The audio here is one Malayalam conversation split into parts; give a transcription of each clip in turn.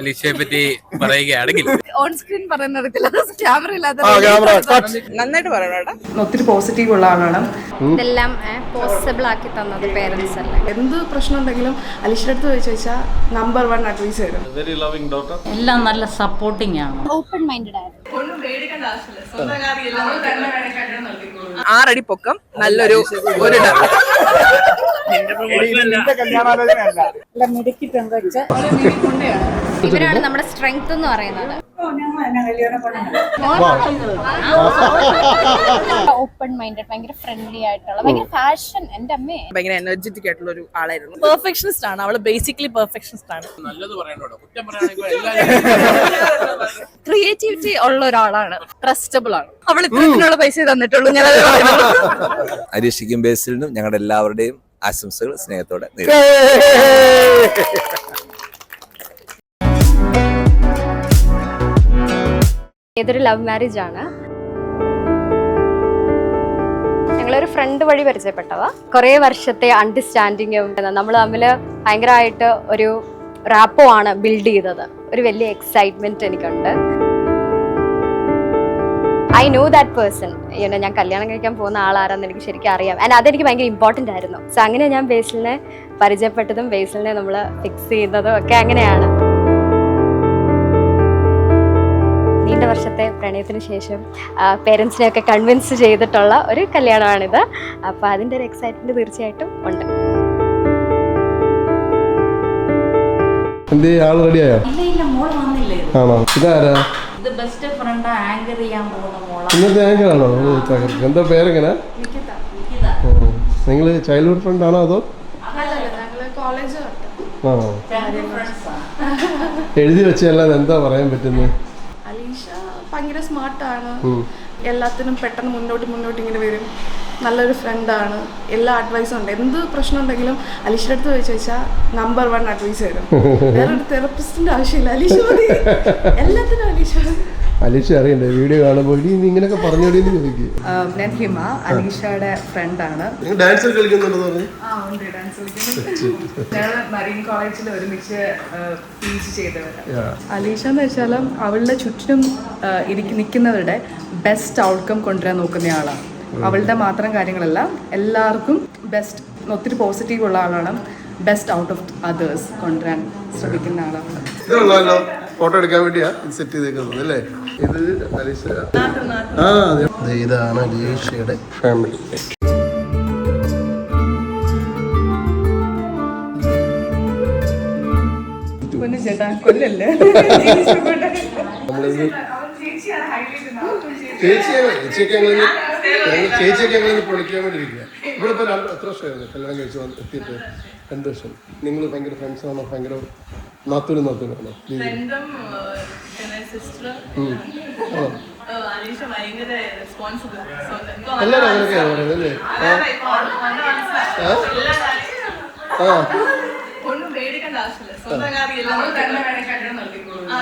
അലീഷയെ പറ്റി പറയുകയാണെങ്കിൽ. ഓൺ സ്ക്രീൻ പറയുന്നിടത്തില്ല ക്യാമറ ഇല്ലാത്ത നന്നായിട്ട് പറയണം ഒത്തിരി പോസിറ്റീവ് ഉള്ള ആളാണ്. ഇതെല്ലാം പോസിബിൾ ആക്കി തന്നത് പേരൻസ് അല്ലേ? എന്ത് പ്രശ്നം ഉണ്ടെങ്കിലും അലീഷയുടെ അടുത്ത് ചോദിച്ചു വെച്ചാൽ നമ്പർ വൺ അഡ്വൈസ് തരും എല്ലാം നല്ല സപ്പോർട്ടിംഗ് ആണ്. ഓപ്പൺ മൈൻഡഡ് ആയിരുന്നു. ആറടി പൊക്കം. നല്ലൊരു ഒരു ഡ- ഇവരാണ് നമ്മുടെ സ്ട്രെങ്ത് എന്ന് പറയുന്നത്. ഓപ്പൺ മൈൻഡഡ് ഭയങ്കര ഫ്രണ്ട്ലി ആയിട്ടുള്ള ഭയങ്കര ഫാഷൻ എന്റെ അമ്മേ. ഭയങ്കര എനർജറ്റിക് ആയിട്ടുള്ള ഒരു ആളായിരുന്നു. പെർഫെക്ഷനിസ്റ്റ് ആണ്. അവൾ ബേസിക്കലി പെർഫെക്ഷനിസ്റ്റ് ആണ്. നല്ലത് പറയണോടോ? കുറ്റം പറയുകയാണെങ്കിൽ എല്ലാവരും ക്രിയേറ്റിവിറ്റി ഉള്ള ഒരാളാണ്. ട്രസ്റ്റബിൾ ആണ്. അവൾ ഇത്രത്തിനുള്ള പൈസ തന്നിട്ടുള്ളൂ. ഞാൻ ബേസിലും അരീഷിക്കും ബേസിലിനും ഞങ്ങളുടെ എല്ലാവരുടെയും ആശംസകൾ സ്നേഹത്തോടെ ഏതൊരു ലവ് മാരേജ് ആണ്. ഞങ്ങളൊരു ഫ്രണ്ട് വഴി പരിചയപ്പെട്ടവ കുറേ വർഷത്തെ അണ്ടർസ്റ്റാൻഡിങ്ങും നമ്മൾ തമ്മിൽ ഭയങ്കരമായിട്ട് ഒരു റാപ്പോ ആണ് ബിൽഡ് ചെയ്തത്. ഒരു വലിയ എക്സൈറ്റ്മെന്റ് എനിക്കുണ്ട്. ഐ നോ ദാറ്റ് പേഴ്സൺ ഇങ്ങനെ ഞാൻ കല്യാണം കഴിക്കാൻ പോകുന്ന ആളാരാന്ന് എനിക്ക് ശരിക്കും അറിയാം. ആൻഡ് അതെനിക്ക് ഭയങ്കര ഇമ്പോർട്ടന്റ് ആയിരുന്നു. സോ അങ്ങനെ ഞാൻ ബേസിലിനെ പരിചയപ്പെട്ടതും ബേസിലിനെ നമ്മൾ ഫിക്സ് ചെയ്യുന്നതും ഒക്കെ അങ്ങനെയാണ്. നീണ്ട വർഷത്തെ പ്രണയത്തിന് ശേഷം പേരൻസിനെയൊക്കെ കൺവിൻസ് ചെയ്തിട്ടുള്ള ഒരു കല്യാണമാണിത്. അപ്പോൾ അതിന്റെ ഒരു എക്സൈറ്റ്മെന്റ് തീർച്ചയായിട്ടും ഉണ്ട്. എന്ത് ആൾ റെഡിയായോ ഇല്ല ഇല്ല മോൾ വന്നില്ലേ? ആണോ? ഇതാരാ? ഇത് ബെസ്റ്റ് ഫ്രണ്ട് ആങ്കർ ചെയ്യാൻ പോകുന്ന മോളാ. ഇന്നത്തെ ആങ്കറാണോ എന്താ പേരെങ്ങനെ? നിങ്ങൾ ചൈൽഡ്ഹുഡ് ഫ്രണ്ട് ആണോ അതോ? ഫ്രണ്ട്സാ എഴുതി വെച്ചല്ലാതെ എന്താ പറയാൻ പറ്റുന്നത് അലീഷ ഭയങ്കര സ്മാർട്ടാണ് എല്ലാത്തിനും പെട്ടെന്ന് മുന്നോട്ട് മുന്നോട്ട് ഇങ്ങനെ വരും. നല്ലൊരു ഫ്രണ്ടാണ് എല്ലാ അഡ്വൈസും ഉണ്ട്. എന്ത് പ്രശ്നം ഉണ്ടെങ്കിലും അലീഷിന്റെ അടുത്ത് ചോദിച്ചു വെച്ചാൽ നമ്പർ വൺ അഡ്വൈസ് തരും. വേറൊരു തെറപ്പിസ്റ്റിന്റെ ആവശ്യമില്ല. അലീഷ മതി. എല്ലാത്തിനും അലീഷ അലീഷ അറിയണ്ടേ? വീഡിയോ കാണുമ്പോൾ ഇനി നീ ഇങ്ങനെയൊക്കെ പറഞ്ഞു ഞാൻ ഹിമ. അലീഷയുടെ ഫ്രണ്ടാണ് നിങ്ങൾ ഡാൻസ് കളിക്കുന്നുണ്ടെന്ന് ഞങ്ങൾ മരീൻ കോളേജിൽ ഒരുമിച്ച് പി ജി ചെയ്തവരാണ് അലീഷ എന്ന് വെച്ചാൽ അവളുടെ ചുറ്റിനും ആ, നിൽക്കുന്നവരുടെ ബെസ്റ്റ് ഔട്ട്കം കൊണ്ടുവരാൻ നോക്കുന്ന ആളാണ് അവളുടെ മാത്രം കാര്യങ്ങളല്ല എല്ലാവർക്കും ബെസ്റ്റ് ഒത്തിരി പോസിറ്റീവ് ഉള്ള ആളാണ്. ബെസ്റ്റ് ഔട്ട് ഓഫ് അതേഴ്സ് കൊണ്ടുവരാൻ ശ്രമിക്കുന്ന ആളാണ്. ഫോട്ടോ എടുക്കാൻ വേണ്ടിയാ സെറ്റ് ചെയ്തേക്കുന്നത് അല്ലേ? ഇത് അലീഷ. ആ അതെ. ദേ ഇതാണ് അലീഷയുടെ ഫാമിലി ചേട്ടാ കൊല്ലല്ലേ? ചേച്ചിയൊക്കെ ചേച്ചിയൊക്കെ ഞങ്ങൾ പൊളിക്കാൻ വേണ്ടിയിരിക്കുക ഇവിടെ ഇപ്പോൾ രണ്ട് എത്ര വർഷമായിരുന്നു കല്യാണം കഴിച്ച് വന്ന് എത്തിയിട്ട് രണ്ട് വർഷം നിങ്ങൾ ഭയങ്കര ഫ്രണ്ട്സ് ആണോ? ഭയങ്കര നാത്തൂരും നാത്തൂരാണോ. ആണോ? എല്ലാവരും അങ്ങനെയൊക്കെയാണ് പറയുന്നത് അല്ലേ? ആ? ആ? ആ.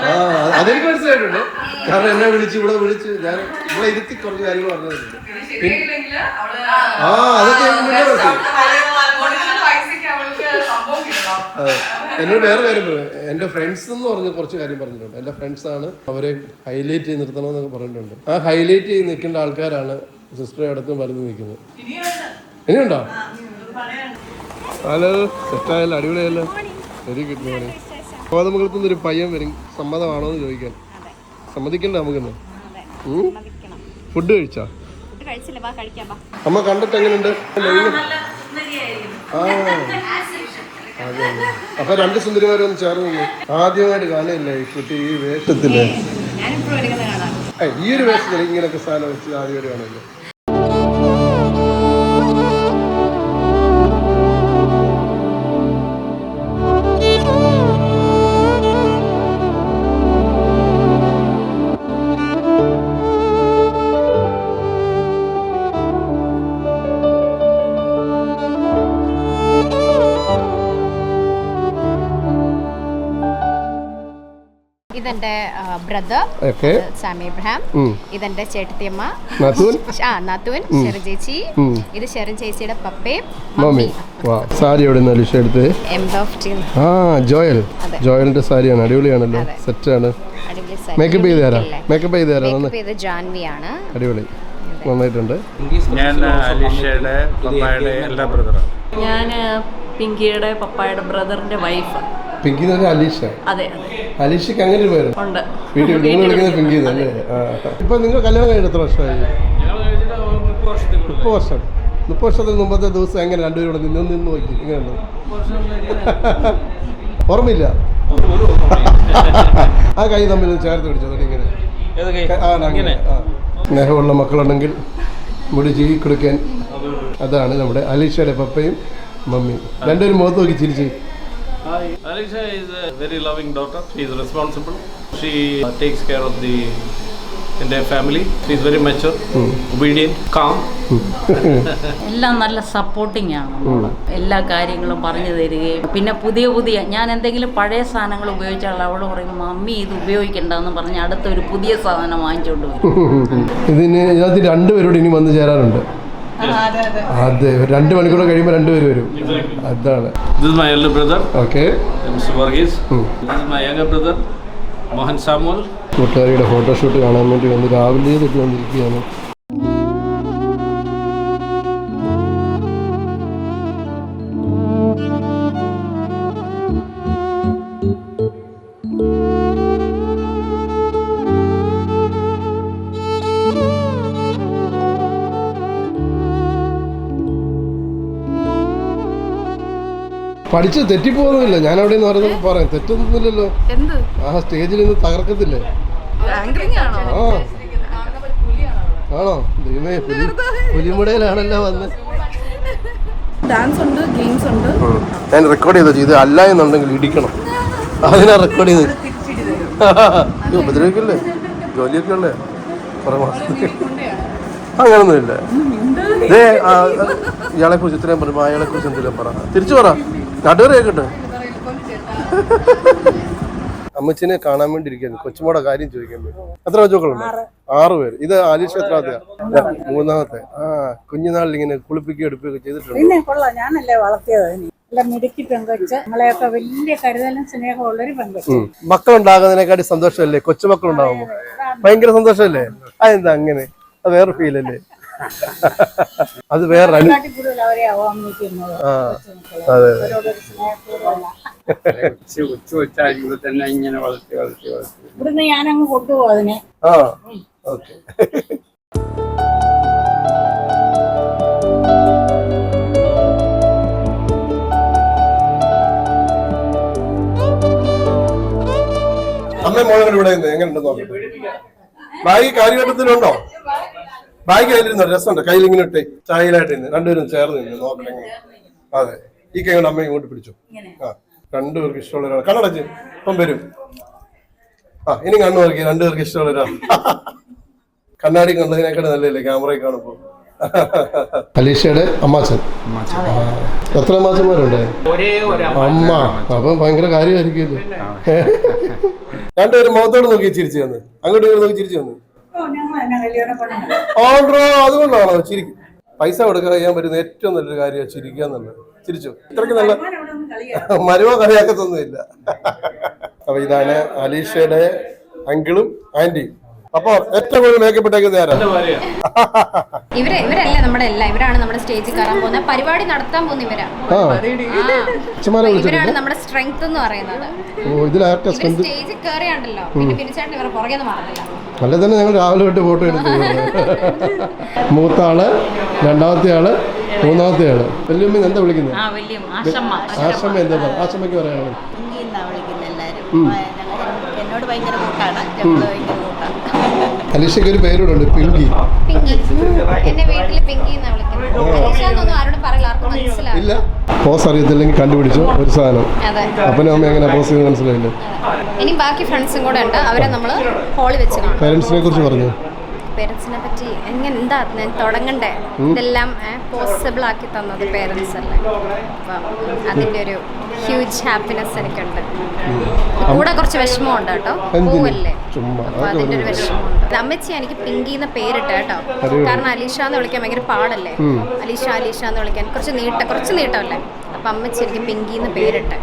ആ അതെനിക്ക് മനസ്സിലായിട്ടുണ്ട്. കാരണം എന്നെ വിളിച്ച് ഇവിടെ വിളിച്ച് ഞാൻ ഇവിടെ ഇരുത്തി കുറച്ച് കാര്യങ്ങൾ പറഞ്ഞിട്ടുണ്ട്. ആ അതൊക്കെ. എന്നോട് വേറെ കാര്യം പറയാം എന്റെ ഫ്രണ്ട്സ് എന്ന് പറഞ്ഞ് കുറച്ച് കാര്യം പറഞ്ഞിട്ടുണ്ട്. എന്റെ ഫ്രണ്ട്സാണ് ആണ് അവരെ ഹൈലൈറ്റ് ചെയ്ത് നിർത്തണം എന്നൊക്കെ പറഞ്ഞിട്ടുണ്ട്. ആ ഹൈലൈറ്റ് ചെയ്ത് നിൽക്കേണ്ട ആൾക്കാരാണ് സിസ്റ്ററെ അടുത്തും വരുന്ന് നിൽക്കുന്നത്. ഇനിയുണ്ടോ? ഹലോ സെറ്റായല്ലോ അടിപൊളിയല്ലോ വെരി ഗുഡ് മോർണിംഗ് കോതമംഗലത്തുനിന്ന് ഒരു പയ്യൻ വരും സമ്മതമാണോ എന്ന് ചോദിക്കാൻ. സമ്മതിക്കണ്ട നമുക്കിന്ന്. ഫുഡ് കഴിച്ചാ? അമ്മ കണ്ടിട്ട് എങ്ങനെയുണ്ട് ആ. അതെ അപ്പൊ രണ്ട് സുന്ദരിമാരും ഒന്ന് ചേർന്ന് ആദ്യമായിട്ട് കാണുന്നില്ലേ ഈ കുട്ടി ഈ വേഷത്തിൽ. ഈ ഒരു വേഷത്തിൽ ഇങ്ങനൊക്കെ സാധനം വെച്ച് ആദ്യമായിട്ട് കാണില്ലേ ഇതെന്റെ ബ്രദർ സാമി ഇബ്രഹാം ഇതെന്റെ ചേട്ടത്തിയമ്മ. ആ നാത്തൂൻ ഷെറിൻ ചേച്ചി. ഇത് ഷെറിൻ ചേച്ചിയുടെ പപ്പയും മമ്മി. വാ സാരി എവിടെ എടുത്ത്? ആ ജോയൽ. ജോയലിന്റെ സാരിയാണ് അടിപൊളിയാണല്ലോ. സെറ്റാണ്. മേക്കപ്പ് ചെയ്ത് തരാം. മേക്കപ്പ് ചെയ്ത് തരാം. നന്നായി. മേക്കപ്പ് ചെയ്ത് ജാൻവിയാണ്. അടിപൊളി. നന്നായിട്ടുണ്ട്. ഞാൻ അലീഷയുടെ പപ്പായുടെ എല്ലാ ബ്രദറാണ് ഞാൻ പിങ്കിയുടെ പപ്പായുടെ ബ്രദറിന്റെ വൈഫ് പിങ്കി അലീഷ. അതെ അതെ. അലീഷയ്ക്ക് അങ്ങനെ ഒരു പേര്. ഉണ്ട്. വീട്ടിൽ നിങ്ങൾ വിളിക്കുന്നത് പിങ്കി ഇപ്പൊ നിങ്ങൾ കല്യാണം കഴിഞ്ഞ എത്ര വർഷമായി? മുപ്പത് വർഷം. മുപ്പത് വർഷത്തിന് മുമ്പത്തെ ദിവസം എങ്ങനെ രണ്ടുപേരും കൂടെ നിന്ന് നിന്ന് നോക്കി ഇങ്ങനെ ഓർമ്മയില്ല? ആ കൈ തമ്മിൽ ചേർത്ത് പിടിച്ചത് ഇങ്ങനെ. ഏത് അങ്ങനെ. സ്നേഹമുള്ള മക്കളുണ്ടെങ്കിൽ മുടി ചീകി കൊടുക്കാൻ അതാണ് നമ്മുടെ അലീഷയുടെ പപ്പയും മമ്മിയും. രണ്ടുപേരും മുഖത്ത് നോക്കി ചിരിച്ച്. Alisha is a very loving daughter. She is responsible. She uh, takes care of the entire family. She is very mature, obedient, calm. എല്ലാം നല്ല സപ്പോർട്ടിംഗ് ആണ് മോൾ. എല്ലാ കാര്യങ്ങളും പറഞ്ഞു തരികയും പിന്നെ പുതിയ പുതിയ ഞാൻ എന്തെങ്കിലും പഴയ സാധനങ്ങൾ ഉപയോഗിച്ചാൽ അവൾ പറയും മമ്മി ഇത് ഉപയോഗിക്കണ്ടെന്ന് പറഞ്ഞ് അടുത്തൊരു പുതിയ സാധനം വാങ്ങിച്ചുകൊണ്ട് വരും ഇതിന് ഇതിനകത്ത് രണ്ടുപേരോട് ഇനി വന്ന് ചേരാനുണ്ട് അതെ രണ്ട് മണിക്കൂർ കഴിയുമ്പോൾ രണ്ടുപേര് വരും. അതാണ്. This is my elder brother, okay Mr. Varghese. This is my younger brother, Mohan Samuel. കൂട്ടുകാരിയുടെ ഫോട്ടോഷൂട്ട് കാണാൻ വേണ്ടി വന്ന് രാവിലെ തൊട്ട് വന്നിരിക്കുകയാണ്. പഠിച്ച് തെറ്റിപ്പോകുന്നില്ല. ഞാൻ അവിടെ നിന്ന് പറയുന്നത് പറയാം. തെറ്റൊന്നുമില്ലല്ലോ. എന്ത്? ആ സ്റ്റേജിൽ നിന്ന് തകർക്കത്തില്ലേ ആ. ആണോ? ദൈവമേ പുലി പുലിമുടയിലാണല്ലോ വന്ന്. ഡാൻസ് ഉണ്ട് ഗെയിംസ് ഉണ്ട് ഞാൻ റെക്കോർഡ് ചെയ്തോ ഇത് അല്ല എന്നുണ്ടെങ്കിൽ ഇടിക്കണം. അതിനാ റെക്കോർഡ് ചെയ്ത്. ഉപദ്രവിക്കല്ലേ? ജോലിയൊക്കെ ഉള്ളേ കുറെ മാസത്തേക്ക് അങ്ങനൊന്നുമില്ല. ഇതേ ഇയാളെ കുറിച്ച് ഇത്രയും പറയുമ്പോൾ അയാളെ കുറിച്ച് എന്തെങ്കിലും പറ. തിരിച്ചു പറ. കേൾക്കട്ടെ അമ്മച്ചിനെ കാണാൻ വേണ്ടി ഇരിക്കുന്നു കൊച്ചുമോടെ കാര്യം ചോദിക്കാൻ വേണ്ടി. എത്ര കൊച്ചുമക്കളുണ്ട്? ആറ്. പേര്. ഇത് ആലീഷ് എത്രാമത്തെ മൂന്നാമത്തെ. ആ കുഞ്ഞുനാളിൽ ഇങ്ങനെ കുളിപ്പിക്കുകയും എടുപ്പിക്കുക ചെയ്തിട്ടുണ്ട്? പിന്നെ കൊള്ളാം. ഞാനല്ലേ വളർത്തിയത് ഇനി. എല്ലാം മിടുക്കി പെങ്കൊച്ച്. നമ്മളെയൊക്കെ വലിയ കരുതലും പെങ്കൊച്ച്. മക്കളുണ്ടാകുന്നതിനെക്കാട്ടി സന്തോഷമല്ലേ? കൊച്ചുമക്കളുണ്ടാവുമ്പോ. ഭയങ്കര സന്തോഷമല്ലേ? അതെന്താ അങ്ങനെ? അത് വേറെ ഫീൽ അല്ലേ? അത് വേറെ തന്നെ ഇങ്ങനെ വളർത്തി വളർത്തി വളർത്തി. ഇവിടുന്ന് ഞാനങ്ങ് കൊണ്ടുപോകും അതിനെ. ആ ഓക്കെ. അമ്മ മോളെ ഇവിടെ എങ്ങനെയുണ്ടെന്ന് എങ്ങനെയുണ്ട് നോക്കട്ടെ? ബാഗ് കാര്യഘട്ടത്തിലുണ്ടോ? ബാഗ് കയ്യിലിരുന്നു രസമുണ്ട്. കയ്യിൽ ഇങ്ങനെ ഇട്ട് ചായയിലായിട്ട് നിന്ന് രണ്ടുപേരും ചേർന്ന് നിന്ന് നോക്കണേ അതെ. ഈ കൈ കൊണ്ട് അമ്മ ഇങ്ങോട്ട് പിടിച്ചു. ആ. രണ്ടുപേർക്ക് ഇഷ്ടമുള്ള ഒരാൾ. കണ്ണടച്ച്. ഇപ്പം വരും. ആ ഇനി കണ്ണു നോക്കി. രണ്ടുപേർക്ക് ഇഷ്ടമുള്ള ഒരാൾ. കണ്ണാടി കണ്ടതിനേക്കാൾ നല്ലതല്ലേ ക്യാമറയിൽ കാണുമ്പോൾ. അലീഷയുടെ അമ്മാച്ചൻ. എത്ര അമ്മാച്ചന്മാരുണ്ട്? അമ്മ. അപ്പൊ ഭയങ്കര കാര്യമായിരിക്കുമല്ലോ രണ്ടുപേരും മുഖത്തോട് നോക്കി ചിരിച്ചു വന്ന്. അങ്ങോട്ട് ഇങ്ങോട്ട് നോക്കി ചിരിച്ചു വന്ന്. അതുകൊണ്ടാണോ? ചിരിക്കും. പൈസ കൊടുക്കാൻ ചെയ്യാൻ പറ്റുന്ന ഏറ്റവും നല്ലൊരു കാര്യമാണ് ചിരിക്കുക എന്നുള്ളത്. ചിരിച്ചു? ഇത്രയ്ക്ക് നല്ല മരുമോ കളിയാക്കത്തൊന്നുമില്ല. അപ്പൊ ഇതാണ് അലീഷയുടെ അങ്കിളും ആന്റിയും അപ്പൊ ഏറ്റവും കൂടുതൽ മേക്കപ്പ് ഇട്ടേക്കുന്നത് ആരാ ഇവർ ഇവരല്ല നമ്മുടെ എല്ലാം. ഇവരാണ് നമ്മുടെ സ്റ്റേജിൽ കയറാൻ പോകുന്ന പരിപാടി നടത്താൻ പോകുന്ന ഇവരാ. ആ. ആ. അച്ഛന്മാരെ ഇവരാണ് നമ്മുടെ സ്ട്രെങ്ത് എന്ന് പറയുന്നത്. സ്റ്റേജിൽ കയറിയാണ്ടല്ലോ. പിന്നെ ഇവരെ പുറകെ മാറില്ല അല്ലെ തന്നെ ഞങ്ങൾ രാവിലെ തൊട്ട് ഫോട്ടോ എടുത്തു മൂത്ത ആൾ രണ്ടാമത്തെ ആൾ മൂന്നാമത്തെ ആൾ. വല്യമ്മ എന്താ വിളിക്കുന്നത്? ആശമ്മ. ആശമ്മ എന്താ പറയുക? ആശമ്മയ്ക്ക് പറയാനുള്ളത്. എന്നോട് ഭയങ്കര കൂട്ടാണ് അലീഷയ്ക്ക് ഒരു പേരോടുണ്ട് പിങ്കി. പിങ്കി. എന്റെ വീട്ടിൽ പിങ്കി എന്നാ വിളിക്കുന്നത് അലീഷാന്നൊന്നും ആരോടും പറയില്ല ആർക്കും മനസ്സിലാവും ഇല്ല. പോസ് അറിയത്തില്ലെങ്കിൽ കണ്ടുപിടിച്ചു ഒരു സാധനം. അതെ. അപ്പനും അമ്മ എങ്ങനെ പോസ് ചെയ്ത് മനസ്സിലായില്ല? ഇനി ബാക്കി ഫ്രണ്ട്സും കൂടെ ഉണ്ട്. അവരെ നമ്മൾ ഹോളി വെച്ച് പേരൻസിനെ കുറിച്ച് പറഞ്ഞു? പേരൻസിനെ പറ്റി എങ്ങനെ എന്താ ഞാൻ തുടങ്ങണ്ടേ? ഇതെല്ലാം പോസിബിൾ ആക്കി തന്നത് പേരൻസ് അല്ലേ? അപ്പം അതിന്റെ ഒരു ഹ്യൂജ് ഹാപ്പിനെസ് എനിക്കുണ്ട്. കൂടെ കുറച്ച് വിഷമമുണ്ട് കേട്ടോ? പോവല്ലേ? അപ്പൊ അതിന്റെ ഒരു വിഷമം വിഷമമുണ്ട്. അമ്മച്ചി എനിക്ക് പിങ്കി എന്ന പേരിട്ട കേട്ടോ. കാരണം അലീഷ എന്ന് വിളിക്കാൻ ഭയങ്കര പാടല്ലേ? അലീഷ അലീഷ എന്ന് വിളിക്കാൻ കുറച്ച് നീട്ട കുറച്ച് നീട്ടമല്ലേ? അപ്പൊ അമ്മച്ചി എനിക്ക് പിങ്കി എന്ന് പേരിട്ട്.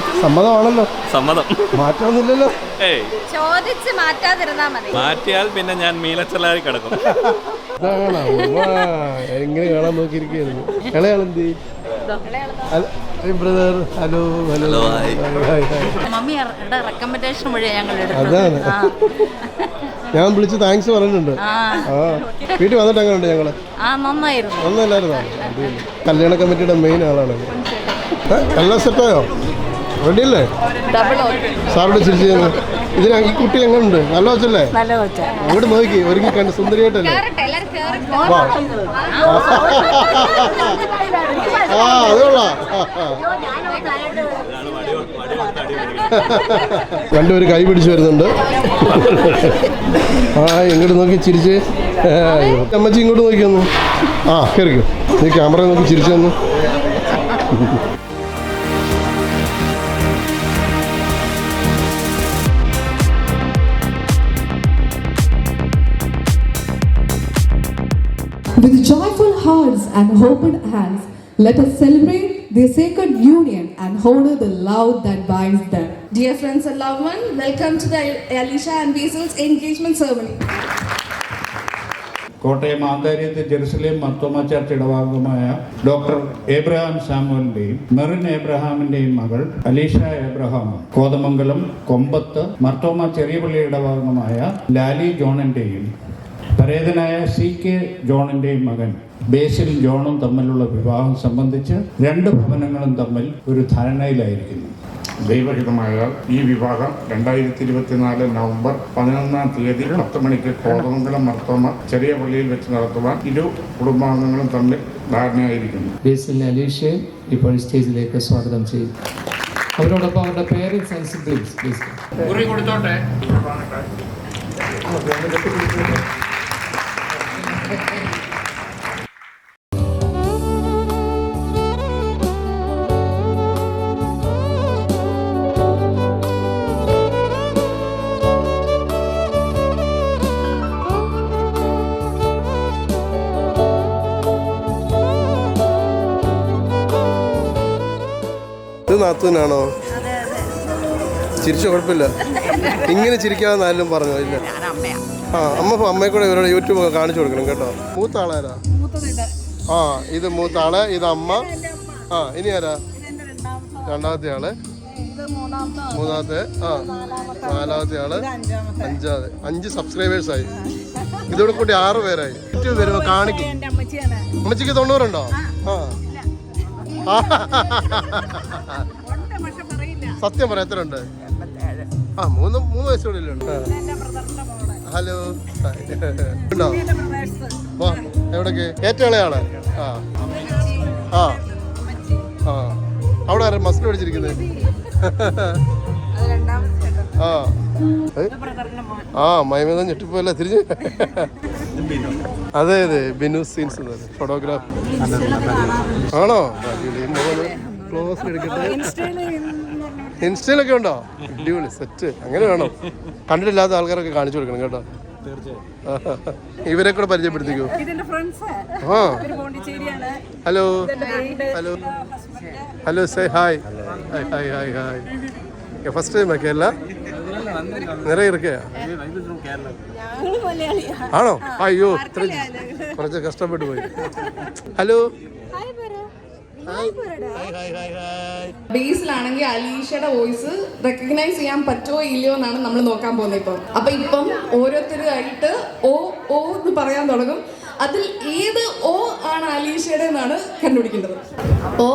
സമ്മതമാണല്ലോ. സമ്മതം. മാറ്റമൊന്നുമില്ലല്ലോ. ഏയ്. ചോദിച്ച് മാറ്റാതിരുന്നാ മതി. മാറ്റിയാൽ പിന്നെ ഞാൻ മീലച്ചലാരി കിടക്കും. ഉവ്വാ, എങ്ങനെ കാണാൻ നോക്കിയിരിക്കുകയായിരുന്നു? ഇളയാളെന്തി? Brother hello hello. Hi hi. Hi മമ്മിയുടെ റെക്കമെൻഡേഷൻ വഴിയാണ് ഞങ്ങൾ അതാണ്. എടുത്തത് ആ. ഞാൻ വിളിച്ച് താങ്ക്സ് പറഞ്ഞിട്ടുണ്ട്. ആ. ആ. വീട്ടിൽ വന്നിട്ട് അങ്ങനെ ഉണ്ട് ഞങ്ങൾ? ആ നന്നായിരുന്നു. ഒന്നല്ലായിരുന്നോ കല്യാണ കമ്മിറ്റിയുടെ മെയിൻ ആളാണ്. ഏ, എല്ലാം സെറ്റായോ റെഡി അല്ലേ സാറോട് ചിരിച്ചു ഇതിന് ഈ കുട്ടി എങ്ങനെയുണ്ട് നല്ല കൊച്ചല്ലേ? അങ്ങോട്ട് നോക്കി ഒരുങ്ങി കണ്ട് സുന്ദരിയായിട്ടല്ലേ. ആ അതുകൊള്ളാ രണ്ടുപേര് കൈ പിടിച്ചു വരുന്നുണ്ട്. ആ ഇങ്ങോട്ട് നോക്കി ചിരിച്ച്. അമ്മച്ചി ഇങ്ങോട്ട് നോക്കി വന്നു ആ കയറിക്കോ നീ ക്യാമറ നോക്കി ചിരിച്ചു വന്നു. And open hands, let us celebrate the sacred union and honor the love that binds them. Dear friends and loved ones, welcome to the Alicia and Basil's engagement ceremony. Kottayam ആന്താര്യത്തെ Jerusalem Marthoma church ഇടവാംഗമായ ഡോക്ടർ ഏബ്രഹാം സാമുവലിന്റെയും മെറിൻ ഏബ്രഹാമിന്റെയും മകൾ അലീഷ ഏബ്രഹാം കോതമംഗലം കൊമ്പത്ത് മർത്തോമ ചെറിയപള്ളി ഇടവാംഗമായ ലാലി ജോണിന്റെയും പരേതനായ സി കെ ജോണിന്റെയും മകൻ ബേസിൽ ജോണും തമ്മിലുള്ള വിവാഹം സംബന്ധിച്ച് രണ്ട് ഭവനങ്ങളും തമ്മിൽ ഒരു ധാരണയിലായിരിക്കുന്നു. ദൈവഹിതമായാൽ ഈ വിവാഹം രണ്ടായിരത്തി ഇരുപത്തിനാല് നവംബർ പതിനൊന്നാം തീയതി പത്ത് മണിക്ക് കോതമംഗലം മർത്തോമ ചെറിയ പള്ളിയിൽ വെച്ച് നടത്തുവാൻ ഇരു കുടുംബാംഗങ്ങളും തമ്മിൽ ധാരണയായിരിക്കുന്നു. ബേസിൽ അലീഷയെ ഇപ്പോൾ സ്റ്റേജിലേക്ക് സ്വാഗതം ചെയ്യും. അവരോടൊപ്പം അവരുടെ പേരൻസ് ആൻഡ് സിബ്ലിംഗ്സ് പ്ലീസ് കൊടുത്തോട്ടെ? നാത്തൂനാണോ ചിരിച്ച കുഴപ്പമില്ല. ഇങ്ങനെ ചിരിക്കാമെന്ന് ആരും പറഞ്ഞു? ഇല്ല. ആ അമ്മ അമ്മയെ കൂടെ ഇവരുടെ യൂട്യൂബ് ഒക്കെ കാണിച്ചു കൊടുക്കണം കേട്ടോ. മൂത്ത ആളാരാ? ആ ഇത് മൂത്ത ആൾ ഇത് അമ്മ. ആ ഇനി ആരാ? രണ്ടാമത്തെ ആൾ. മൂന്നാമത്തെ ആ നാലാമത്തെ ആൾ. അഞ്ചാമത്തെ. അഞ്ച് സബ്സ്ക്രൈബേഴ്സായി ഇതോടെ കൂടി ആറ് പേരായി. യൂട്യൂബ് വരുമ്പോ കാണിക്കും. അമ്മച്ചിക്ക് തൊണ്ണൂറുണ്ടോ? ആ. സത്യം പറ എത്ര ഉണ്ട് ആ മൂന്ന് മൂന്ന് വയസ്സിനുള്ളിലുണ്ട് ഹലോ. ഉണ്ടോ? വാ എവിടേക്ക്? ഏറ്റവും ഇളയാണ് ആ. ആ. ആ. അവിടെ ആരാ മസ്ക് പിടിച്ചിരിക്കുന്നത് ആ? ആ മൈമത ഞെട്ടിപ്പോയല്ല തിരിഞ്ഞ്? അതെ അതെ ബിനു സീൻസ് ഫോട്ടോഗ്രാഫ് ആണോ? ക്ലോസ് എടുക്കട്ടെ. ഇൻസ്റ്റയിലൊക്കെ ഉണ്ടോ? അടിപൊളി സെറ്റ് അങ്ങനെ വേണം. കണ്ടിട്ടില്ലാത്ത ആൾക്കാരൊക്കെ കാണിച്ചു കൊടുക്കണം കേട്ടോ. ഇവരെ കൂടെ പരിചയപ്പെടുത്തിക്കോ? ആ. Hello. Hello. Hello say hi hi hi hi hi first time ഒക്കെ അല്ല നിറയെ ഇരിക്കയാ? ആണോ? അയ്യോ ഇത്ര കുറച്ച് കഷ്ടപ്പെട്ടു പോയി. ഹലോ. ബേസിലാണെങ്കിൽ അലീഷയുടെ വോയിസ് റെക്കഗ്നൈസ് ചെയ്യാൻ പറ്റുമോ ഇല്ലയോ എന്നാണ് നമ്മൾ നോക്കാൻ പോകുന്നത് ഇപ്പം. അപ്പൊ ഇപ്പം ഓരോരുത്തരുമായിട്ട് ഓ ഓ എന്ന് പറയാൻ തുടങ്ങും. അതിൽ ഏത് ഓ ആണ് അലീഷയുടെ എന്നാണ് കണ്ടുപിടിക്കേണ്ടത്. ഓ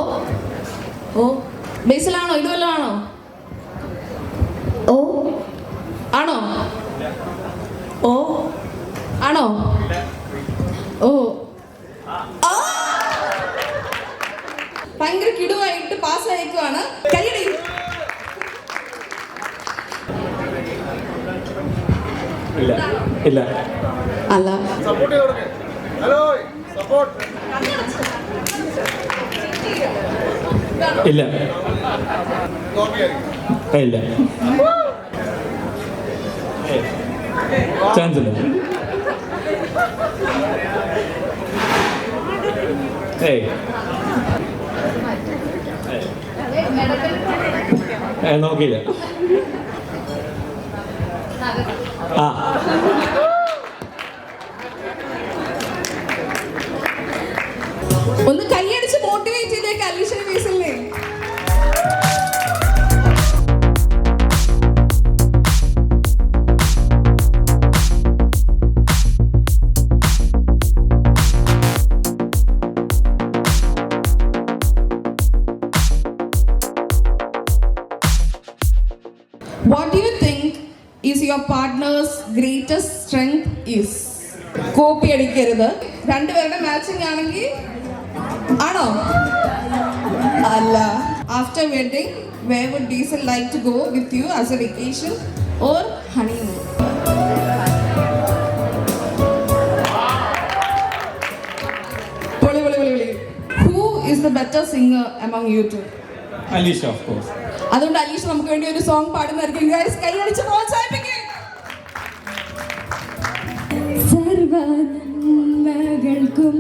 ഓ. ബേസിലാണോ? ഇത് വല്ലതും ആണോ? ഓ. ആണോ? ഓ. ആണോ? ഓ! ഭയങ്കര കിടുവായിട്ട് പാസ് അയക്കുവാണ് കൈയടി ഇല്ല. അല്ല. ഇല്ല. ഇല്ല. ചാൻസ് ഇല്ല. ഏയ്. നോക്കിയില്ല. ആ. ഒന്ന് കൈയടിച്ച് മോട്ടിവേറ്റ് ചെയ്തേക്ക് അലീഷ ബേസിലിനെ അടിക്കരുത് രണ്ടുപേരുടെ മാച്ചിങ് ആണെങ്കിൽ ആണോ? അല്ല. After wedding we would diesel like to go with you as a vacation or honeymoon പൊളി പൊളി പൊളി പൊളി. Who is the better singer among you two Alisha of course അതുകൊണ്ട് അലീഷ നമുക്ക് വേണ്ടി ഒരു സോങ് പാടുന്നതായിരിക്കും. ഗൈസ് കൈയടിച്ച് പ്രോത്സാഹിപ്പിക്കും. സർവനന്മകൾക്കും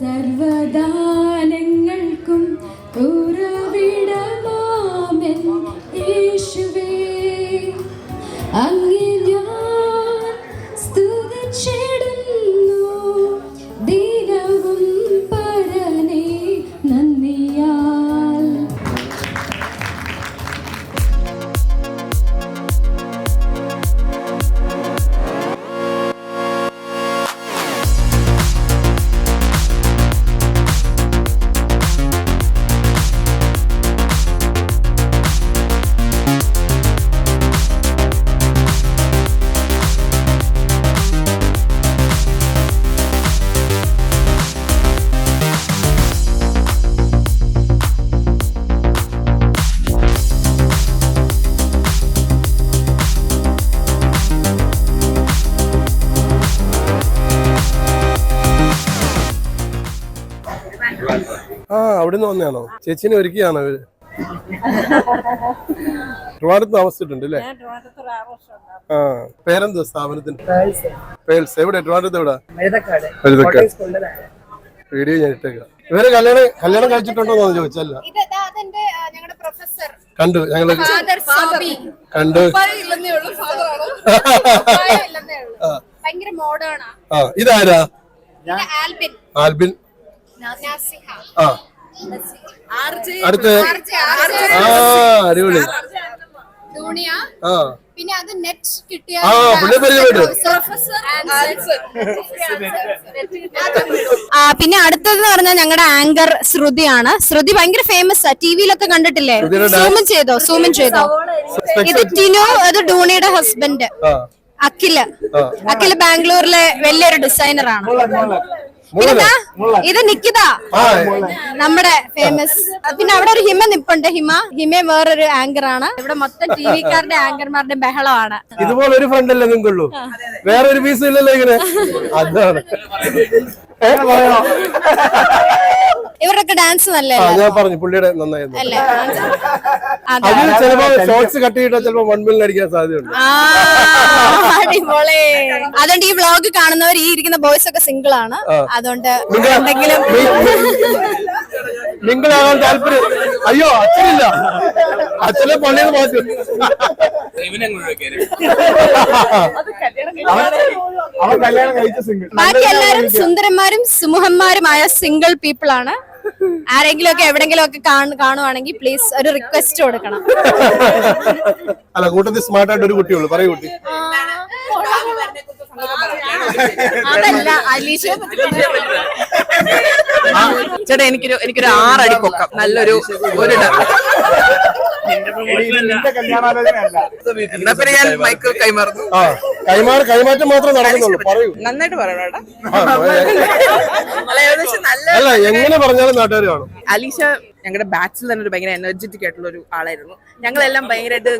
സർവദാനങ്ങൾക്കും ആ വന്നാണോ വന്നതാണോ? ചേച്ചിനെ ഒരുക്കിയാണോ അവർ ട്രിവാൻഡ്രത്ത് താമസിച്ചിട്ടുണ്ട് അല്ലേ? ആ പേരെന്താ സ്ഥാപനത്തിന്? പേൾസ് എവിടെ? ട്രിവാൻഡ്രത്ത് എവിടെ? എഴുതക്കാട് വീഡിയോ ഞാൻ ഇട്ടേക്കാം. ഇവരെ കല്യാണം കല്യാണം കഴിച്ചിട്ടുണ്ടോ എന്ന് ചോദിച്ചല്ല അതെന്റെ ഞങ്ങളുടെ പ്രൊഫസർ കണ്ടു. ഞങ്ങൾ കണ്ടു. ഇല്ലെന്നേ ഉള്ളൂ. ഫാദർ ആണോ. ഇല്ലെന്നേ ഉള്ളൂ. ഭയങ്കര മോഡേൺ ആ. ഇതാരാ? ആൽബിൻ. ആൽബിൻ. നാസിഹ. ആ. അടുത്ത ആ അടിപൊളി. ഡൂണിയ ആ. പിന്നെ അത് നെറ്റ് കിട്ടിയ ആ, പുള്ളിയെ പരിചയപ്പെട്ടു. ആ പിന്നെ അടുത്തതെന്ന് പറഞ്ഞാൽ ഞങ്ങളുടെ ആങ്കർ ശ്രുതിയാണ്. ശ്രുതി ഭയങ്കര ഫേമസ് ടി ടിവിയിലൊക്കെ കണ്ടിട്ടില്ലേ? സൂമും സൂമൻ ചെയ്തോ സൂമൻ ചെയ്തോ? ഇത് ടിനു അത് ഡൂണിയുടെ ഹസ്ബൻഡ് ആ. അഖിൽ. ആ. അഖിൽ ബാംഗ്ലൂരിലെ വലിയൊരു ഡിസൈനറാണ് ഇത് നിക്കിത. നമ്മുടെ ഫേമസ് പിന്നെ അവിടെ ഒരു ഹിമ നിപ്പുണ്ട്. ഹിമ ഹിമ വേറൊരു ആങ്കർ ആണ്. ഇവിടെ മൊത്തം ടി വിക്കാരുടെ ആങ്കർമാരുടെ ബഹളമാണ്. ഇതുപോലെ ഒരു ഫ്രണ്ട് അല്ലേ നിങ്ങൾക്കുള്ളൂ? വേറെ ഒരു പീസ് ഇല്ലല്ലോ ഇങ്ങനെ? അതാണ്. പറയണോ? ഇവരൊക്കെ ഡാൻസ് ആ ഞാൻ പറഞ്ഞു പുള്ളിയുടെ നന്നായിരുന്നു. അല്ലേ? അതെ അതിൽ ചിലപ്പോ ഷോർട്സ് കട്ട് ചെയ്തിട്ട് ചിലപ്പോ വൺ മില്യൺ അടിക്കാൻ സാധ്യതയുണ്ട്. അടിപൊളി. അതുകൊണ്ട് ഈ വ്ളോഗ് കാണുന്നവർ ഈ ഇരിക്കുന്ന ബോയ്സ് ഒക്കെ സിംഗിൾ ആണ്. അതുകൊണ്ട് എന്തെങ്കിലും നിങ്ങളാകാൻ താല്പര്യം അയ്യോ അച്ഛനില്ല. അച്ഛനെ പള്ളിയിൽ മാറ്റും. അവൻ കല്യാണം കഴിച്ച സിംഗിൾ. ബാക്കി എല്ലാവരും സുന്ദരന്മാരും സുമുഖന്മാരുമായ സിംഗിൾ പീപ്പിൾ ആണ് ആരെങ്കിലും ഒക്കെ എവിടെങ്കിലും ഒക്കെ കാണുവാണെങ്കിൽ പ്ലീസ് ഒരു റിക്വസ്റ്റ് കൊടുക്കണം. അല്ല കൂട്ടത്തിൽ സ്മാർട്ട് ആയിട്ട് ഒരു കുട്ടിയുള്ളൂ. പറയൂ കുട്ടി. അതല്ല അലീഷ ചേട്ടാ എനിക്കൊരു എനിക്കൊരു ആറടി പൊക്കം. നല്ലൊരു ഒരു എന്നാ പിന്നെ ഞാൻ മൈക്ക് കൈമാറുന്നു. ആ കൈമാറ കൈമാറ്റം മാത്രമേ നടക്കുന്നുള്ളൂ. പറയൂ. നന്നായിട്ട് പറയണോടാ ആ, അല്ല ഏകദേശം നല്ല അല്ല എങ്ങനെ പറഞ്ഞാലും നാട്ടുകാർ കാണും. അലീഷ ഞങ്ങളുടെ ബാച്ചിൽ തന്നെ ഒരു ഭയങ്കര എനർജറ്റിക് ആയിട്ടുള്ള ഒരു ആളായിരുന്നു. ഞങ്ങളെല്ലാം ഭയങ്കരമായിട്ട്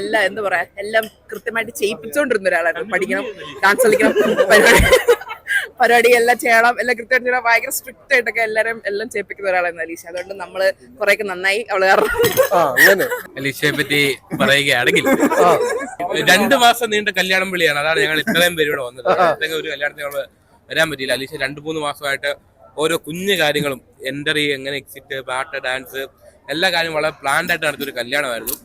എല്ലാം എന്താ പറയാ എല്ലാം കൃത്യമായിട്ട് ചെയ്യിപ്പിച്ചുകൊണ്ടിരുന്ന ഒരാളായിരുന്നു. പഠിക്കണം ഡാൻസ് കളിക്കണം പരിപാടി പരിപാടി എല്ലാം ചെയ്യണം എല്ലാം കൃത്യമായിട്ട് ചെയ്യണം. ഭയങ്കര സ്ട്രിക്റ്റ് ആയിട്ടൊക്കെ എല്ലാവരും എല്ലാം ചെയ്യിപ്പിക്കുന്ന ഒരാളായിരുന്നു അലീഷ. അതുകൊണ്ട് നമ്മൾ കുറെയൊക്കെ നന്നായി അവൾ കാരണം. ആ അങ്ങനെ. അലീഷയെ പറ്റി പറയുകയാണെങ്കിൽ രണ്ടു മാസം നീണ്ട കല്യാണം വിളിയാണ്. അതാണ് ഞങ്ങൾ ഇത്രയും പേര് ഇവിടെ വന്നത്. ഒരു കല്യാണത്തിന് ഞങ്ങൾ വരാൻ പറ്റിയില്ല. അലീഷ രണ്ടു മൂന്ന് മാസമായിട്ട് ഓരോ കുഞ്ഞു കാര്യങ്ങളും എൻട്രി എങ്ങനെ എക്സിറ്റ് പാട്ട് ഡാൻസ് എല്ലാ കാര്യവും വളരെ പ്ലാൻഡ് ആയിട്ട് നടത്തിയൊരു കല്യാണമായിരുന്നു.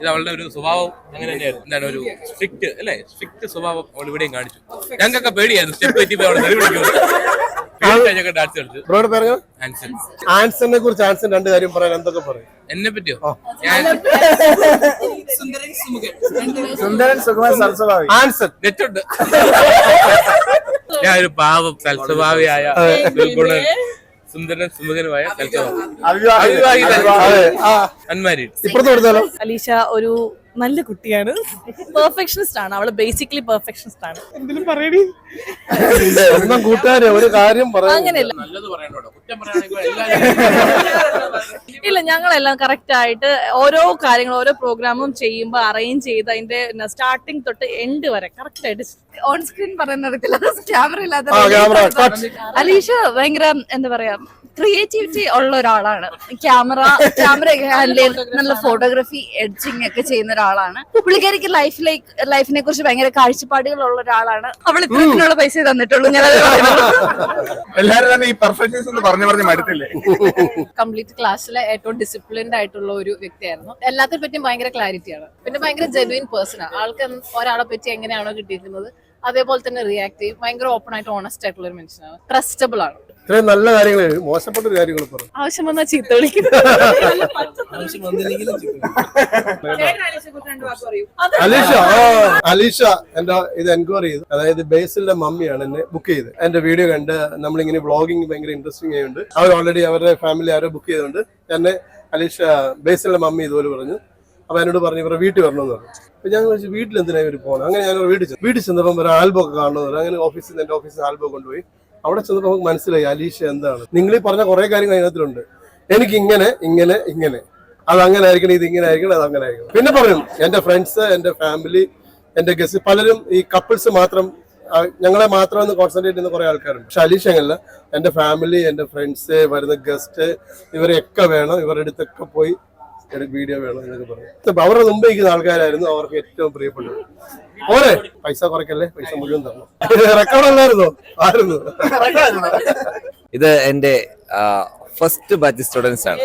ഇത് അവളുടെ ഒരു സ്വഭാവം അങ്ങനെ തന്നെയായിരുന്നു. എന്താണ് ഒരു സ്ട്രിക്റ്റ് അല്ലേ? സ്ട്രിക്റ്റ് സ്വഭാവം അവൾ ഇവിടെയും കാണിച്ചു. ഞങ്ങൾക്കൊക്കെ പേടിയായിരുന്നു. സ്റ്റെപ്പ് പറ്റിയപ്പോൾ അവളെ ഞങ്ങൾ ഡാൻസ് കളിച്ചു. ആൻസൺ ആൻസണിനെ കുറിച്ച് ആൻസൺ രണ്ട് കാര്യം പറയാൻ എന്തൊക്കെ പറയും? എന്നെ പറ്റിയോ? ഞാൻ സുന്ദരൻ സരസ്വതി ആൻസൺ നെറ്റുണ്ട് ഞാൻ ഒരു പാവം സൽസ്വഭാവിയായ സുന്ദരൻ സുമുഖനുമായ ആ അൺമാരീഡ് ഇപ്പുറത്ത് കൊടുത്താലോ? അലീഷ ഒരു നല്ല കുട്ടിയാണ്. പെർഫെക്ഷനിസ്റ്റ് ആണ്. അവൾ ബേസിക്കലി പെർഫെക്ഷനിസ്റ്റ് ആണ്. എന്തെങ്കിലും പറയണി ഒന്നും കൂട്ടുകാരെ ഒരു കാര്യം അങ്ങനെയല്ല. ഇല്ല ഞങ്ങളെല്ലാം കറക്റ്റ് ആയിട്ട് ഓരോ കാര്യങ്ങളും ഓരോ പ്രോഗ്രാമും ചെയ്യുമ്പോൾ അറേഞ്ച് ചെയ്ത് അതിന്റെ സ്റ്റാർട്ടിങ് തൊട്ട് എൻഡ് വരെ കറക്റ്റ് ആയിട്ട് ഓൺ സ്ക്രീൻ പറയുന്ന അറിയത്തില്ല. ക്യാമറ ഇല്ലാത്ത ആ ക്യാമറ അലീഷ ഭയങ്കര എന്താ പറയാ ക്രിയേറ്റിവിറ്റി ഉള്ള ഒരാളാണ്. ക്യാമറ ക്യാമറ ഹാൻഡിൽ ചെയ്ത് നല്ല ഫോട്ടോഗ്രാഫി എഡിറ്റിംഗ് ഒക്കെ ചെയ്യുന്ന ഒരാളാണ്. പുള്ളിക്കാരിക്ക് ലൈഫിലേക്ക് ലൈഫിനെ കുറിച്ച് ഭയങ്കര കാഴ്ചപ്പാടുകൾ ഉള്ള ഒരാളാണ്. അവൾ ഇത്രത്തിനുള്ള പൈസ തന്നിട്ടുള്ളൂ. ഞാൻ എല്ലാരും തന്നെ ഈ പെർഫെക്ഷൻസ് എന്ന് പറഞ്ഞു പറഞ്ഞ് മടുത്തില്ലേ? കംപ്ലീറ്റ് ക്ലാസ്സിലെ ഏറ്റവും ഡിസിപ്ലിൻഡ് ആയിട്ടുള്ള ഒരു വ്യക്തിയായിരുന്നു. എല്ലാത്തിനെ പറ്റിയും ഭയങ്കര ക്ലാരിറ്റിയാണ് പിന്നെ ഭയങ്കര ജെനുവിൻ പേഴ്സൺ ആണ് ആൾക്ക് ഒരാളെ പറ്റി എങ്ങനെയാണോ കിട്ടിയിരിക്കുന്നത് അതേപോലെ തന്നെ റിയാക്ട് ചെയ്യും. ഭയങ്കര ഓപ്പൺ ആയിട്ട് ഓണസ്റ്റ് ആയിട്ടുള്ള ഒരു മനുഷ്യനാണ്. ട്രസ്റ്റബിൾ ആണ്. ഇത്രയും നല്ല കാര്യങ്ങൾ മോശപ്പെട്ട കാര്യങ്ങൾ പറഞ്ഞു ആവശ്യം വന്നാൽ ചീത്ത വിളിക്കും. അലീഷ ആ അലീഷ എന്റെ ഇത് എൻക്വയറി ചെയ്തു. അതായത് ബേസിലിന്റെ മമ്മിയാണ് എന്നെ ബുക്ക് ചെയ്ത് എന്റെ വീഡിയോ കണ്ട് നമ്മളിങ്ങനെ വ്ളോഗിങ് ഭയങ്കര ഇൻട്രസ്റ്റിംഗ് ആയതുകൊണ്ട് അവർ ഓൾറെഡി അവരുടെ ഫാമിലി ആരോ ബുക്ക് ചെയ്തുകൊണ്ട് എന്നെ അലീഷ ബേസിലിന്റെ മമ്മി ഇതുപോലെ പറഞ്ഞു. അപ്പൊ എന്നോട് പറഞ്ഞു ഇവരുടെ വീട്ടിൽ വരണമെന്ന് പറഞ്ഞു. അപ്പൊ ഞാൻ ചോദിച്ചു വീട്ടിൽ എന്തിനാണ് ഇവർ പോകണം അങ്ങനെ ഞാൻ വീട്ടിൽ ചെന്നു. വീട്ടിൽ ചെന്നപ്പം ഒരു ആൽബം ഒക്കെ കാണണമെന്ന് പറഞ്ഞു. അങ്ങനെ ഓഫീസിൽ നിന്ന് എന്റെ ഓഫീസിൽ ആൽബം കൊണ്ടുപോയി. അവിടെ ചെന്നപ്പോൾ നമുക്ക് മനസ്സിലായി അലീഷ എന്താണ്? നിങ്ങൾ ഈ പറഞ്ഞ കുറെ കാര്യങ്ങൾ അതിനകത്തിലുണ്ട്. എനിക്ക് ഇങ്ങനെ ഇങ്ങനെ ഇങ്ങനെ. അത് അങ്ങനെ ആയിരിക്കണം ഇത് ഇങ്ങനെ ആയിരിക്കണം അത് അങ്ങനെ ആയിരിക്കണം. പിന്നെ പറയും എന്റെ ഫ്രണ്ട്സ് എന്റെ ഫാമിലി എന്റെ ഗസ്റ്റ് പലരും ഈ കപ്പിൾസ് മാത്രം ഞങ്ങളെ മാത്രം ഒന്ന് കോൺസെൻട്രേറ്റ് ചെയ്യുന്ന കുറെ ആൾക്കാരുണ്ട്. പക്ഷെ അലീഷ അങ്ങനല്ല. എന്റെ ഫാമിലി എന്റെ ഫ്രണ്ട്സ് വരുന്ന ഗസ്റ്റ് ഇവരെയൊക്കെ വേണം ഇവരുടെ അടുത്തൊക്കെ പോയി വീഡിയോ വേണം എന്നൊക്കെ പറയും. അവരുടെ മുമ്പ് ഇരിക്കുന്ന ആൾക്കാരായിരുന്നു അവർക്ക് ഏറ്റവും പ്രിയപ്പെട്ടത്. ഓരെ പൈസ കുറയ്ക്കല്ലേ? പൈസ മുഴുവൻ തരണം. റെക്കോർഡ് അല്ലായിരുന്നോ? ആയിരുന്നു. ഇത് എന്റെ ഫസ്റ്റ് ബാച്ച് സ്റ്റുഡൻസ് ആണ്.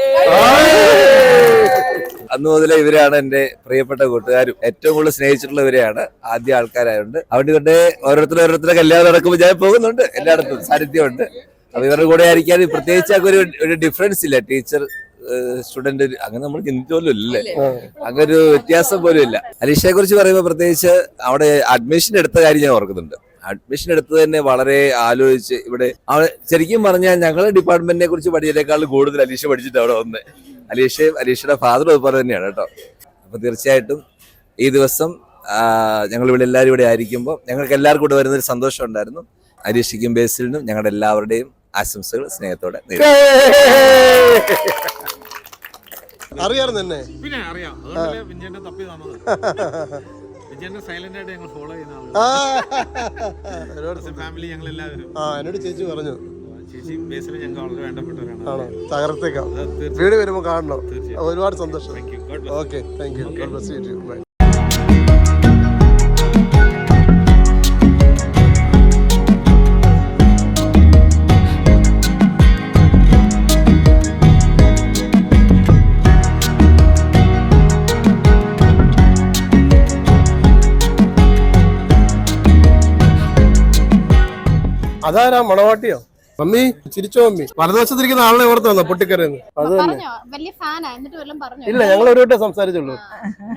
അന്ന് മുതലേ ഇവരാണ് എന്റെ പ്രിയപ്പെട്ട കൂട്ടുകാരും. ഏറ്റവും കൂടുതൽ സ്നേഹിച്ചിട്ടുള്ള ഇവരെയാണ് ആദ്യ ആൾക്കാരായതുകൊണ്ട് അവിടെ കൊണ്ട് ഓരോരുത്തരും ഓരോരുത്തരും കല്യാണം നടക്കുമ്പോൾ ഞാൻ പോകുന്നുണ്ട്. എല്ലായിടത്തും സാന്നിധ്യമുണ്ട്. അപ്പൊ ഇവരുടെ കൂടെ ആയിരിക്കാൻ പ്രത്യേകിച്ച് ഒരു ഒരു ഡിഫറൻസ് ഇല്ല. ടീച്ചർ സ്റ്റുഡന്റ് അങ്ങനെ നമ്മൾ ചിന്തിച്ച പോലും ഇല്ലേ. അങ്ങനെ ഒരു വ്യത്യാസം പോലും ഇല്ല. അലീഷയെ കുറിച്ച് പറയുമ്പോൾ പ്രത്യേകിച്ച് അവിടെ അഡ്മിഷൻ എടുത്ത കാര്യം ഞാൻ ഓർക്കുന്നുണ്ട്. അഡ്മിഷൻ എടുത്തത് തന്നെ വളരെ ആലോചിച്ച് ഇവിടെ അവൾ ശരിക്കും പറഞ്ഞാൽ ഞങ്ങളുടെ ഡിപ്പാർട്ട്മെന്റിനെ കുറിച്ച് പഠിച്ചതിനേക്കാൾ കൂടുതൽ അലീഷ പഠിച്ചിട്ട് അവിടെ വന്ന്. അലീഷയും അലീഷയുടെ ഫാദറും അതുപോലെ തന്നെയാണ് കേട്ടോ. അപ്പൊ തീർച്ചയായിട്ടും ഈ ദിവസം ഞങ്ങൾ ഇവിടെ എല്ലാവരും ഇവിടെ ആയിരിക്കുമ്പോൾ ഞങ്ങൾക്ക് എല്ലാവർക്കും കൂടെ വരുന്നൊരു സന്തോഷം ഉണ്ടായിരുന്നു. അരീഷയ്ക്കും ബേസിലിനും ഞങ്ങളുടെ എല്ലാവരുടെയും ആശംസകൾ സ്നേഹത്തോടെ നേരുന്നു. അറിയാറുന്നു തന്നെ പിന്നെ അറിയാം. അതുകൊണ്ടല്ലേ വിജയന്റെ തപ്പി തന്നത്. ഫാമിലി ഞങ്ങൾ എല്ലാവരും ആ. എന്നോട് ചേച്ചി പറഞ്ഞു. ആണോ? തകർത്തേക്കാം. വീട് വരുമ്പോ കാണണം. ഒരുപാട് സന്തോഷം. ഓക്കെ താങ്ക് യു ബൈ അതാരാ മണവാട്ടിയോ? Mummy ചിരിച്ചോ mummy? വലതുവശത്തിരിക്കുന്ന ആളിനെ ഓർത്ത് വന്നോ പൊട്ടിക്കരയെന്ന് അത് തന്നെ. പറഞ്ഞോ വലിയ ഫാനാ എന്നിട്ട് വല്ലതും പറഞ്ഞു? ഇല്ല ഞങ്ങൾ ഒരു വട്ടം സംസാരിച്ചുള്ളൂ.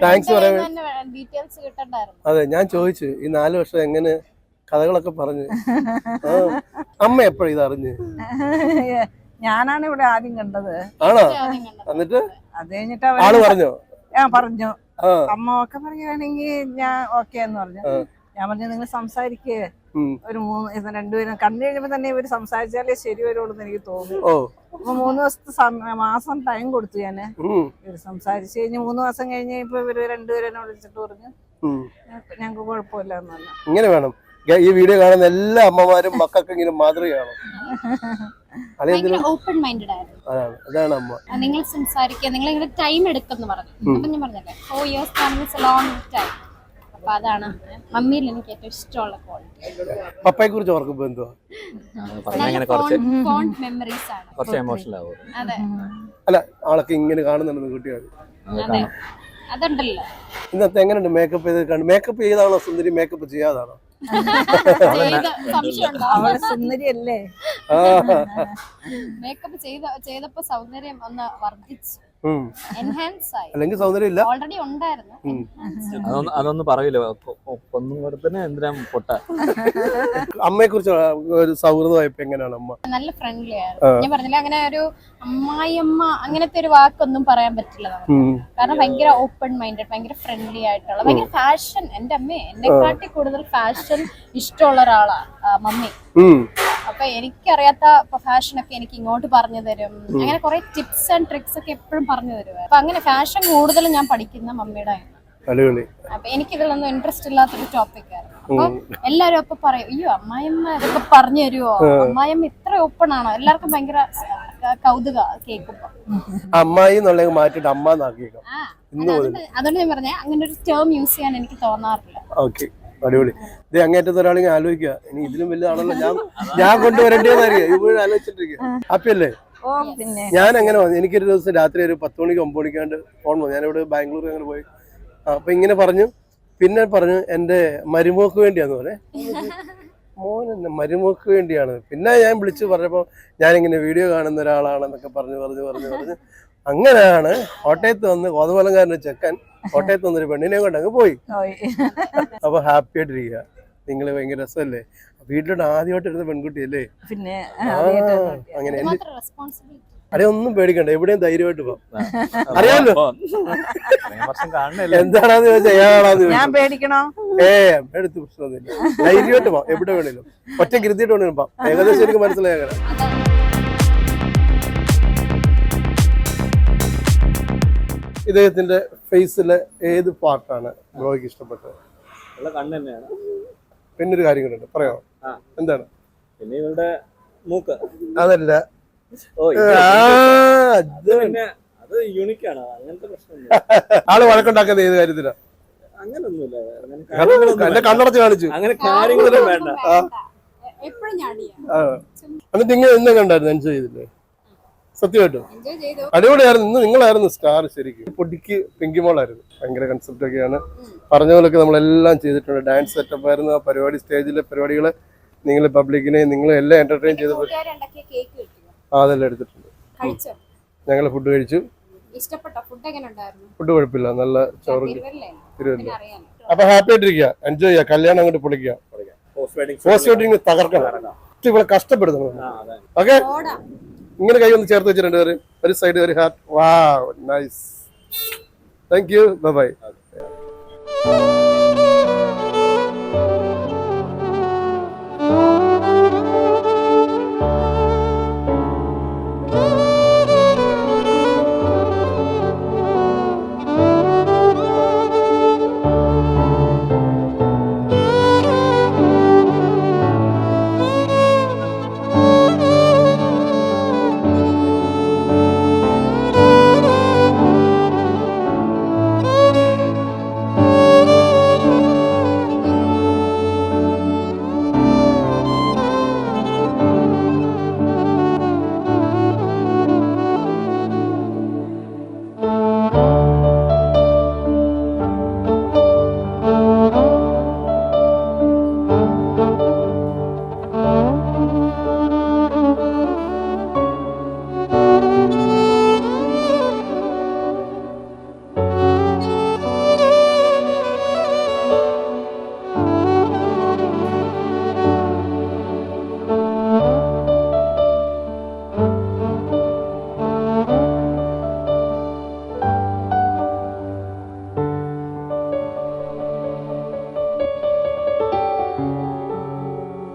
താങ്ക്സ് പറയാൻ വേ- ഡീറ്റെയിൽസ് കിട്ടണ്ടായിരുന്നു. അതെ ഞാൻ ചോദിച്ചു ഈ നാല് വർഷം എങ്ങനെ കഥകളൊക്കെ പറഞ്ഞു? ആ. അമ്മ എപ്പോഴും ഇതറിഞ്ഞ് ഞാനാണ് ഇവിടെ ആദ്യം കണ്ടത്. ആണോ? എന്നിട്ട്? അത് കഴിഞ്ഞിട്ട് ആൾ അവർ പറഞ്ഞോ? ഞാൻ പറഞ്ഞു. ആ. അമ്മ ഒക്കെ പറയുകയാണെങ്കിൽ ഞാൻ ഓക്കെ എന്ന് പറഞ്ഞു. ഞാൻ പറഞ്ഞു നിങ്ങൾ സംസാരിക്കേ. ഒരു മൂന്ന് രണ്ടുപേരും കണ്ടു കഴിഞ്ഞപ്പോ തന്നെ ഇവർ സംസാരിച്ചാലേ ശരി വരുള്ളൂ എന്ന് എനിക്ക് തോന്നി. ഓ. അപ്പൊ മൂന്ന് ദിവസത്തെ മാസം ടൈം കൊടുത്തു ഞാൻ. ഇവർ സംസാരിച്ചു കഴിഞ്ഞ് മൂന്ന് മാസം കഴിഞ്ഞ് ഇപ്പൊ ഇവർ രണ്ടുപേരും എന്നെ വിളിച്ചിട്ട് പറഞ്ഞു. ഞങ്ങക്ക് ഞങ്ങൾക്ക് കുഴപ്പമില്ല ഇങ്ങനെ വേണം. ഈ വീഡിയോ കാണുന്ന എല്ലാ അമ്മമാരും മക്കൾക്ക് ഇങ്ങനെ മാതൃകയാണ്? ഓപ്പൺ മൈൻഡഡ് ആയിരുന്നു. അതാണ് അമ്മ. നിങ്ങൾ സംസാരിക്കുക നിങ്ങൾ ഇങ്ങനെ ടൈം എടുക്കുന്നു പറഞ്ഞു. അപ്പൊ ഞാൻ പറഞ്ഞല്ലേ ഫോർ ഇയേഴ്സ് ലോങ് ടൈം അപ്പൊ അതാണ് മമ്മിയിൽ എനിക്ക് ഏറ്റവും ഇഷ്ടമുള്ള ക്വാളിറ്റി പപ്പയെ കുറിച്ച് ഓർക്കുമ്പോ എന്തുവാ? മെമ്മറീസ് ആണ്. കുറച്ച് എമോഷണൽ ആവും. അതെ. അല്ല ആളൊക്കെ ഇങ്ങനെ കാണുന്നുണ്ട് കുട്ടികൾ അതെ അതുണ്ടല്ലോ. ഇന്നത്തെ എങ്ങനെയുണ്ട് മേക്കപ്പ് ചെയ്ത് കണ്ട് മേക്കപ്പ് ചെയ്താണോ സുന്ദരി? മേക്കപ്പ് ചെയ്യാതാണോ? അവൾ സുന്ദരിയല്ലേ? മേക്കപ്പ് ചെയ്ത ചെയ്തപ്പോ സൗന്ദര്യം ഒന്ന് വർദ്ധിച്ചു. അല്ലെങ്കിൽ സൗന്ദര്യം ഇല്ല ഓൾറെഡി ഉണ്ടായിരുന്നു. അതൊന്നും അതൊന്നും പറയില്ല ഒന്നും തന്നെ എന്തിനാ പൊട്ട? അമ്മയെ കുറിച്ച് ഒരു സൗഹൃദമായപ്പോ എങ്ങനെയാണ് അമ്മ? നല്ല ഫ്രണ്ട്ലി. ആയിരുന്നു. ഞാൻ പറഞ്ഞില്ല അങ്ങനെ ഒരു അമ്മായിയമ്മ അങ്ങനത്തെ ഒരു വാക്കൊന്നും പറയാൻ പറ്റില്ല നമുക്ക്. കാരണം ഭയങ്കര ഓപ്പൺ മൈൻഡഡ് ഭയങ്കര ഫ്രണ്ട്ലി ആയിട്ടുള്ള ഭയങ്കര ഫാഷൻ എന്റെ അമ്മ എന്നെക്കാട്ടി കൂടുതൽ ഫാഷൻ ഇഷ്ടമുള്ള ഒരാളാ മമ്മി. അപ്പൊ എനിക്കറിയാത്ത ഫാഷൻ ഒക്കെ എനിക്ക് ഇങ്ങോട്ട് പറഞ്ഞു തരും. അങ്ങനെ കുറെ ടിപ്സ് ആൻഡ് ട്രിക്സ് ഒക്കെ എപ്പോഴും പറഞ്ഞു തരും അപ്പൊ അങ്ങനെ ഫാഷൻ കൂടുതലും ഞാൻ പഠിക്കുന്ന മമ്മിയുടെ. അടിപൊളി. അപ്പൊ എനിക്ക് ഇതിലൊന്നും ഇൻട്രസ്റ്റ് ഇല്ലാത്തൊരു ടോപ്പിക് ആയിരുന്നു. അപ്പൊ എല്ലാരും അപ്പൊ പറയും അയ്യോ അമ്മായിമ്മ ഇതൊക്കെ പറഞ്ഞു തരുമോ അമ്മായിമ്മ ഇത്ര ഓപ്പൺ ആണോ? എല്ലാവർക്കും ഭയങ്കര കൗതുക കേൾക്കുമ്പോ. അമ്മായി എന്നുള്ളത് മാറ്റിട്ട് അമ്മ അതുകൊണ്ട് അതുകൊണ്ട് ഞാൻ പറഞ്ഞ അങ്ങനെ ഒരു ടേം യൂസ് ചെയ്യാൻ എനിക്ക് തോന്നാറില്ല. ഓക്കെ അടിപൊളി. ഇത് അങ്ങേറ്റത്തെ ഞാൻ ആലോചിക്കുക ഇനി ഇതിലും വലുതാണല്ലോ ഞാൻ ഞാൻ കൊണ്ടുവരേണ്ടതെന്നായിരിക്കും. ഇപ്പോഴും ആലോചിച്ചിട്ടിരിക്കുക അപ്പല്ലേ ഞാൻ അങ്ങനെ വന്നു. എനിക്കൊരു ദിവസം രാത്രി ഒരു പത്ത് മണിക്ക് ഒമ്പത് മണിക്കാണ്ട് ഫോൺ വന്നു. ഞാനിവിടെ ബാംഗ്ലൂർ അങ്ങനെ പോയി. അപ്പൊ ഇങ്ങനെ പറഞ്ഞു. പിന്നെ പറഞ്ഞു എന്റെ മരുമോക്ക് വേണ്ടിയാന്ന് പറഞ്ഞേ. മോൻ എന്നെ മരുമോക്ക് വേണ്ടിയാണ്. പിന്നെ ഞാൻ വിളിച്ചു പറഞ്ഞപ്പോൾ ഞാനിങ്ങനെ വീഡിയോ കാണുന്ന ഒരാളാണെന്നൊക്കെ പറഞ്ഞു പറഞ്ഞു പറഞ്ഞു പറഞ്ഞു. അങ്ങനെയാണ് കോട്ടയത്ത് വന്ന് കോതമലങ്കാരന്റെ ചെക്കൻ കോട്ടയത്ത് നിന്നൊരു പെണ്ണിനെ കൊണ്ട് അങ്ങ് പോയി. അപ്പൊ ഹാപ്പി ആയിട്ടിരിക്കുക നിങ്ങൾ ഭയങ്കര രസമല്ലേ വീട്ടിലോട്ട് ആദ്യമായിട്ട് ഇരുന്ന പെൺകുട്ടിയല്ലേ? പിന്നെ ആ, അങ്ങനെ. അതെ ഒന്നും പേടിക്കണ്ട. എവിടെയും ധൈര്യമായിട്ട് പോവാം. അറിയാമല്ലോ? വർഷം കാണണല്ലേ എന്താണെന്ന് ചോദിച്ചാൽ ഏതാണെന്ന് ഞാൻ പേടിക്കണോ? ഏ എടുത്ത് പ്രശ്നമൊന്നുമില്ല. ധൈര്യമായിട്ട് പോവാം എവിടെ വേണേലും. ഒറ്റ കൃത്യമായിട്ട് വേണേലും പോവാം. ഏകദേശം എനിക്ക് മനസ്സിലായി ഇദ്ദേഹത്തിന്റെ ഫേസിലെ ഏത് പാർട്ടാണ് ബ്രോയ്ക്ക് ഇഷ്ടപ്പെട്ടത്? പിന്നെ ഒരു കാര്യം കൂടെ പറയാമോ എന്താണ്? പിന്നെ ഇവളുടെ മൂക്ക്. അതല്ല. അത് യൂണിക്കാണ് അങ്ങനത്തെ പ്രശ്നമൊന്നുമില്ല. ആൾ വഴക്കുണ്ടാക്കുന്ന ഏത് കാര്യത്തിലാ? അങ്ങനൊന്നുമില്ല. കണ്ണടച്ച് കാണിച്ചു. അങ്ങനെ കാര്യങ്ങളൊന്നും വേണ്ട. എന്നിട്ട് ഇങ്ങനെ ഇന്നും കണ്ടായിരുന്നു എൻജോയ് ചെയ്തില്ലേ? സത്യമായിട്ടും. എൻജോയ് ചെയ്തു. അടിപൊളിയായിരുന്നു. ഇന്ന് നിങ്ങളായിരുന്നു സ്റ്റാർ ശരിക്കും. പൊടിക്ക് പിങ്കി മോളായിരുന്നു ഭയങ്കര കൺസെപ്റ്റ് ഒക്കെയാണ്. പറഞ്ഞ പോലൊക്കെ നമ്മളെല്ലാം ചെയ്തിട്ടുണ്ട്. ഡാൻസ് സെറ്റപ്പ് ആയിരുന്നു. ആ പരിപാടി സ്റ്റേജിലെ പരിപാടികൾ നിങ്ങൾ പബ്ലിക്കിനെ നിങ്ങൾ എല്ലാം എന്റർടൈൻ ചെയ്ത് ആ അതെല്ലാം എടുത്തിട്ടുണ്ട്. കഴിച്ചോ? ഞങ്ങൾ ഫുഡ് കഴിച്ചു. ഇഷ്ടപ്പെട്ട ഫുഡ് എങ്ങനെ ഉണ്ടായിരുന്നു? ഫുഡ് കുഴപ്പമില്ല. നല്ല ചോറ് തിരുവല്ലേ അപ്പൊ ഹാപ്പി ആയിട്ടിരിക്കുക. എൻജോയ് ചെയ്യുക. കല്യാണം അങ്ങോട്ട് പൊളിക്കുക. പോസ്റ്റ് വെഡിങ് തകർക്കണം. ഇവിടെ കഷ്ടപ്പെടുന്നു. ആ അതെ ഓക്കെ ഓടാ. ഇങ്ങനെ കൈ ഒന്ന് ചേർത്ത് വെച്ചിട്ടുണ്ട് ഒരു ഒരു സൈഡ് ഒരു ഹാർട്ട് വാ നൈസ് താങ്ക് യു ബൈ